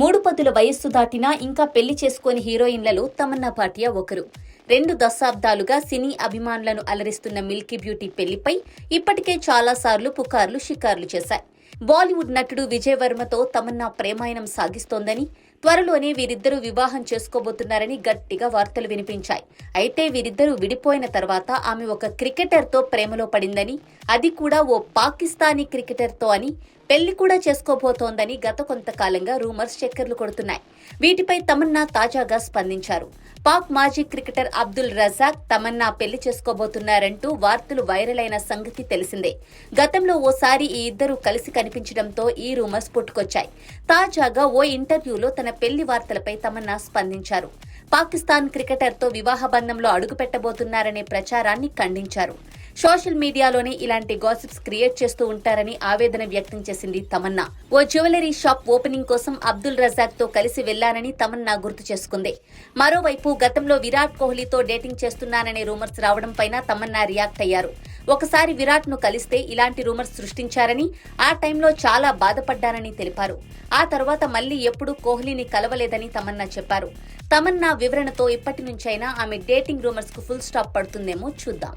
మూడు పదుల వయస్సు దాటినా ఇంకా పెళ్ళి చేసుకోని హీరోయిన్లలో తమన్నా భాటియా ఒకరు. రెండు దశాబ్దాలుగా సినీ అభిమానులను అలరిస్తున్న మిల్కీ బ్యూటీ పెళ్ళిపై ఇప్పటికే చాలాసార్లు పుకార్లు షికార్లు చేశాయి. బాలీవుడ్ నటుడు విజయ్ వర్మతో తమన్నా ప్రేమాయణం సాగిస్తోందని త్వరలోనే వీరిద్దరూ వివాహం చేసుకోబోతున్నారని గట్టిగా వార్తలు వినిపించాయి. అయితే వీరిద్దరూ విడిపోయిన తర్వాత ఆమె ఒక క్రికెటర్తో ప్రేమలో పడిందని అది కూడా ఓ పాకిస్తానీ క్రికెటర్తో అని పెళ్ళి కూడా చేసుకోబోతోందని గత కొంతకాలంగా రూమర్స్ చక్కర్లు కొడుతున్నాయి. వీటిపై తమన్నా తాజాగా స్పందించారు. పాక్ మాజీ క్రికెటర్ అబ్దుల్ రజాక్ తమన్నా పెళ్ళి చేసుకోబోతున్నారంటూ వార్తలు వైరల్ అయిన సంగతి తెలిసిందే. గతంలో ఓసారి ఈ ఇద్దరు కలిసి కనిపించడంతో ఈ రూమర్స్ పుట్టుకొచ్చాయి. తాజాగా ఓ ఇంటర్వ్యూలో తన పెళ్ళి వార్తలపై తమన్నా స్పందించారు. పాకిస్తాన్ క్రికెటర్తో వివాహ బంధంలో అడుగుపెట్టబోతున్నారనే ప్రచారాన్ని ఖండించారు. సోషల్ మీడియాలోనే ఇలాంటి గాసిప్స్ క్రియేట్ చేస్తూ ఉంటారని ఆవేదన వ్యక్తం చేసింది తమన్నా. ఓ జ్యువెలరీ షాప్ ఓపెనింగ్ కోసం అబ్దుల్ రజాక్తో కలిసి వెళ్ళానని తమన్నా గుర్తు చేసుకుంది. మరోవైపు గతంలో విరాట్ కోహ్లీతో డేటింగ్ చేస్తున్నాననే రూమర్స్ రావడం పైన తమన్నా రియాక్ట్ అయ్యారు. ఒకసారి విరాట్ను కలిస్తే ఇలాంటి రూమర్స్ సృష్టించారని ఆ టైంలో చాలా బాధపడ్డానని తెలిపారు. ఆ తర్వాత మళ్ళీ ఎప్పుడూ కోహ్లీని కలవలేదని తమన్నా చెప్పారు. తమన్నా వివరణతో ఇప్పటి నుంచైనా ఆమె డేటింగ్ రూమర్స్కు ఫుల్ స్టాప్ పడుతుందేమో చూద్దాం.